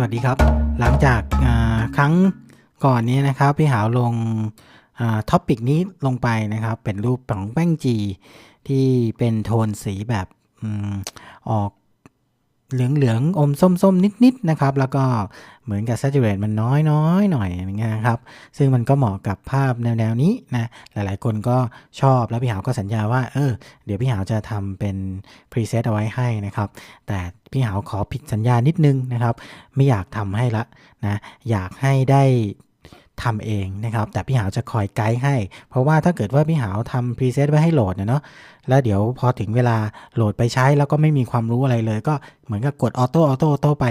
สวัสดีครับ หลังจากครั้งก่อนนี้นะครับ พี่หาวลงท็อปิกนี้ลงไปนะครับ เป็นรูปของแป้งจี ที่เป็นโทนสีแบบออก เหลืองๆอมส้มๆ นิดๆนะครับ แล้วก็เหมือนกับ saturate มันน้อยๆ หน่อยอย่างเงี้ยครับ ซึ่งมันก็เหมาะกับภาพแนวๆนี้นะ หลายๆคนก็ชอบแล้วพี่หาวก็สัญญาว่า เออ เดี๋ยวพี่หาวจะทำเป็น preset เอาไว้ให้นะครับ แต่พี่หาวขอผิดสัญญานิดนึงนะครับ ไม่อยากทำให้ละนะ อยากให้ได้ทำเองนะครับ แต่พี่หาวจะคอยไกด์ให้ เพราะว่าถ้าเกิดว่าพี่หาวทำพรีเซตไว้ให้โหลดเนาะ แล้วเดี๋ยวพอถึงเวลาโหลดไปใช้แล้วก็ไม่มีความรู้อะไรเลย ก็เหมือนกับกดออโต้ออโต้ออโต้ไป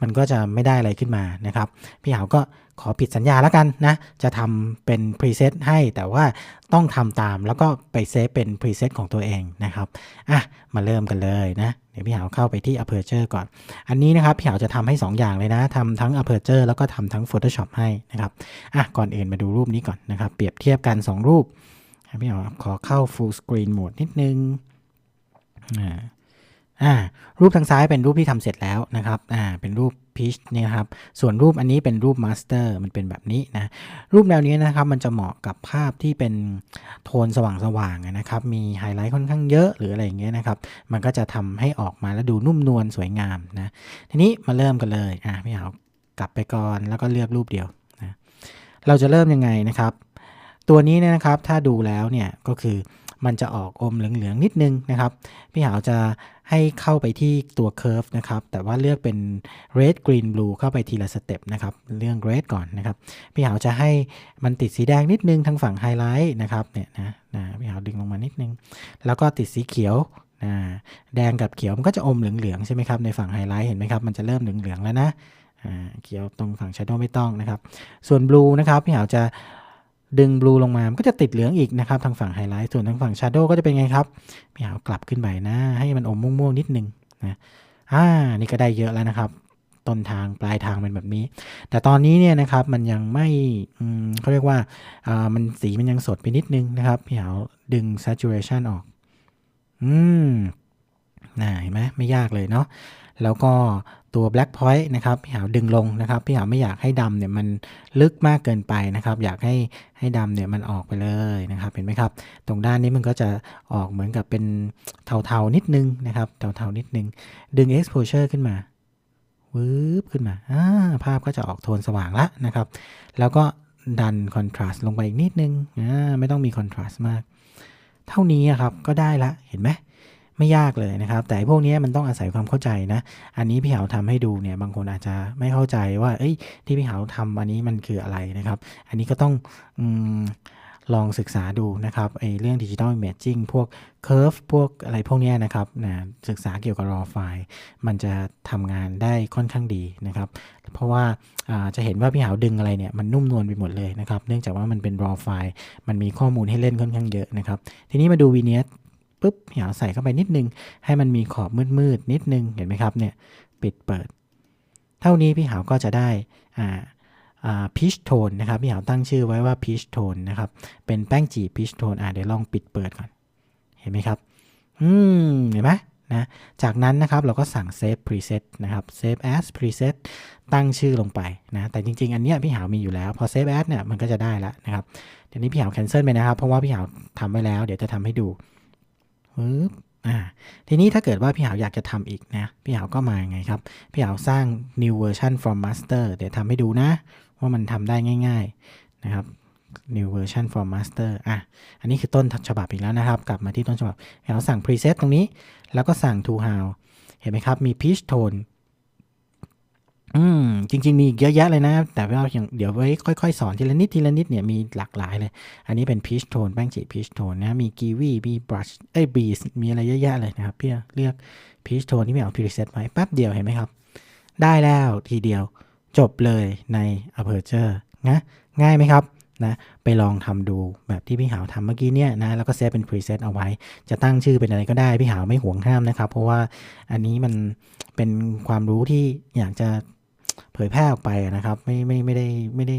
มันก็จะไม่ได้อะไรขึ้นมานะครับ พี่หาวก็ขอผิดสัญญาแล้วกันนะ จะทำเป็นพรีเซตให้แต่ว่าต้องทำตามแล้วก็ไปเซฟเป็นพรีเซตของตัวเองนะครับ อะ มาเริ่มกันเลยนะ เดี๋ยวพี่หาวเข้าไปที่ Aperture ก่อน อันนี้นะครับ พี่หาวจะทำให้ 2 อย่างเลยนะทำทั้ง Aperture แล้วก็ทำทั้ง Photoshop ให้นะครับ อะ ก่อนอื่นมาดูรูปนี้ก่อนนะครับ เปรียบเทียบกัน 2 รูป พี่หาวขอเข้า Full Screen Mode นิดนึงอ่าอ่ารูปทางซ้ายเป็นรูปที่ทำเสร็จแล้วนะครับอ่าเป็นรูปพีชเนี่ยครับ ส่วนรูปอันนี้เป็นรูปมาสเตอร์มันเป็นแบบนี้นะ รูปแนวนี้นะครับ มันจะเหมาะกับภาพที่เป็นโทนสว่างๆนะครับ มีไฮไลท์ค่อนข้างเยอะหรืออะไรอย่างเงี้ยนะครับ มันก็จะทำให้ออกมาแล้วดูนุ่มนวลสวยงามนะ ทีนี้มาเริ่มกันเลย อ่าพี่เอากลับไปก่อนแล้วก็เลือกรูปเดียวนะ เราจะเริ่มยังไงนะครับ ตัวนี้เนี่ยนะครับถ้าดูแล้วเนี่ยก็คือมันจะออกอมเหลืองๆนิดนึงนะครับพี่หาวจะให้เข้าไปที่ตัว curve นะครับแต่ว่าเลือกเป็น red green blue เข้าไปทีละสเต็ปนะครับเรื่อง red ก่อนนะครับพี่หาวจะให้มันติดสีแดงนิดนึงทางฝั่งไฮไลท์นะครับเนี่ยนะนะพี่หาวดึงลงมานิดนึง แล้วก็ติดสีเขียวนะแดงกับเขียวมันก็จะอมเหลืองๆใช่ไหมครับในฝั่งไฮไลท์เห็นไหมครับมันจะเริ่มเหลืองๆแล้วนะเขียวตรงฝั่ง shadow ไม่ต้องนะครับ ส่วน blue นะครับพี่หาวจะ ดึงบลูลงมา มันก็จะติดเหลืองอีกนะครับ ทางฝั่งไฮไลท์ ส่วนทางฝั่งชาร์โดก็จะเป็นไงครับพี่หาวกลับขึ้นไปนะ ให้มันอมม่วงๆนิดนึงนะ อ่า นี่ก็ได้เยอะแล้วนะครับต้นทางปลายทางเป็นแบบนี้ แต่ตอนนี้เนี่ยนะครับมันยังไม่เขาเรียกว่าอ่ามันสีมันยังสดไปนิดนึงนะครับพี่หาวดึง saturation ออก อืมน่าเห็นไหมไม่ยากเลยเนาะ แล้วก็ ตัว black point นะครับพี่หาวดึงลงนะครับพี่หาวไม่อยากให้ดำเนี่ยมันลึกมากเกินไปนะครับ อยากให้ให้ดำเนี่ยมันออกไปเลยนะครับเห็นไหมครับ ตรงด้านนี้มันก็จะออกเหมือนกับเป็นเทาๆนิดนึงนะครับเทาๆนิดนึง ดึง exposure ขึ้นมาวืบขึ้นมาอ่าภาพก็จะออกโทนสว่างละนะครับ แล้วก็ดัน contrast ลงไปอีกนิดนึงอ่าไม่ต้องมี contrast มาก เท่านี้ครับก็ได้ละเห็นไหม ไม่ยากเลยนะครับ แต่พวกนี้มันต้องอาศัยความเข้าใจนะ อันนี้พี่เหาทำให้ดูเนี่ยบางคนอาจจะไม่เข้าใจว่าเอ้ยที่พี่เหาทำอันนี้มันคืออะไรนะครับ อันนี้ก็ต้องอลองศึกษาดูนะครับไอ้เรื่องดิจิทัลอิมเมจจิ้งพวกเคอร์ฟพวกอะไรพวกนี้นะครับนะศึกษาเกี่ยวกับรอไฟล์มันจะทำงานได้ค่อนข้างดีนะครับ เพราะว่าจะเห็นว่าพี่หาวดึงอะไรเนี่ยมันนุ่มนวลไปหมดเลยนะครับ เนื่องจากว่ามันเป็นรอไฟล์มันมีข้อมูลให้เล่นค่อนข้างเยอะนะครับ ทีนี้มาดูวีเนีย ปุ๊บพี่หาใส่เข้าไปนิดนึง ให้มันมีขอบมืดๆนิดนึงเห็นไหมครับเนี่ยปิดเปิด เท่านี้พี่หาวก็จะได้อ่าพีชโทนนะครับพี่หาวตั้งชื่อไว้ว่าพีชโทนนะครับเป็นแป้งจีพีชโทนอ่าเดี๋ยวลองปิดเปิดก่อน เห็นไหมครับอืมเห็นไหมนะจากนั้นนะครับเราก็สั่ง save preset นะครับ save as preset ตั้งชื่อลงไปนะแต่จริง ๆ อันเนี้ยพี่หาวมีอยู่แล้ว พอ save as เนี่ยมันก็จะได้แล้วนะครับเดี๋ยวนี้พี่หาว cancel ไปนะครับ เพราะว่าพี่หาวทำไว้แล้ว เดี๋ยวจะทำให้ดู ปึ๊บอ่าทีนี้ถ้าเกิดว่าพี่หาวอยากจะทำอีกนะ พี่หาวก็มาไงครับ พี่หาวสร้าง new version from master เดี๋ยวทำให้ดูนะ ว่ามันทำได้ง่าย ๆนะครับ new version from master อะ อันนี้คือต้นฉบับอีกแล้วนะครับ กลับมาที่ต้นฉบับ พี่หาวสั่ง preset ตรงนี้ แล้วก็สั่ง to how เห็นไหมครับ มี pitch tone อืมจริง ๆ มีเยอะแยะเลยนะ แต่ว่าอย่างเดี๋ยวไว้ค่อย ๆ สอนทีละนิดทีละนิดเนี่ยมีหลากหลายเลย อันนี้เป็นพีชโทนแป้งจีพีชโทนนะ มีกีวีมีบรัชเอ้ยบีสมีอะไรเยอะแยะเลยนะครับพี่เลือกพีชโทนที่ไม่เอาพรีเซตไว้แป๊บเดียวเห็นไหมครับ ได้แล้วทีเดียวจบเลยใน Aperture นะง่ายไหมครับนะไปลองทำดูแบบที่พี่หาวทำเมื่อกี้เนี่ยนะแล้วก็เซฟเป็นพรีเซตเอาไว้ จะตั้งชื่อเป็นอะไรก็ได้ พี่หาวไม่ห่วงห้ามนะครับ เพราะว่าอันนี้มันเป็นความรู้ที่อยากจะ เผยแพร่ออกไปนะครับ ไม่ไม่ไม่ได้ไม่ได้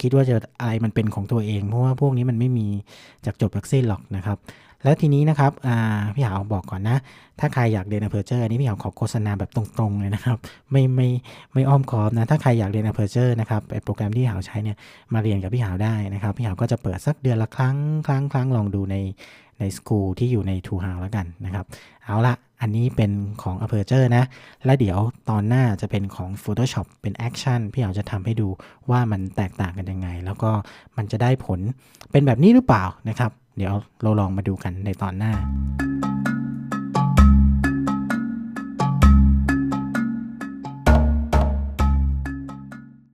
คิดว่าจะอะไรมันเป็นของตัวเอง เพราะว่าพวกนี้มันไม่มีจากจบลักสิ้นหรอกนะครับ แล้วทีนี้นะครับพี่หาวบอกก่อนนะ ถ้าใครอยากเรียน Aperture อันนี้พี่หาวขอโฆษณาแบบตรงๆเลยนะครับ ไม่ไม่ไม่อ้อมค้อมนะ ถ้าใครอยากเรียน Aperture นะครับไอโปรแกรมที่พี่หาวใช้เนี่ยมาเรียนกับพี่หาวได้นะครับ พี่หาวก็จะเปิดสักเดือนละครั้งครั้งครั้งลองดูในในสกูลที่อยู่ใน True House แล้วกันนะครับ เอาละอันนี้เป็นของ Aperture นะ แล้วเดี๋ยวตอนหน้าจะเป็นของ Photoshop เป็น Action พี่หาวจะทำให้ดูว่ามันแตกต่างกันยังไง แล้วก็มันจะได้ผลเป็นแบบนี้หรือเปล่านะครับ เดี๋ยวเราลองมาดูกันในตอนหน้า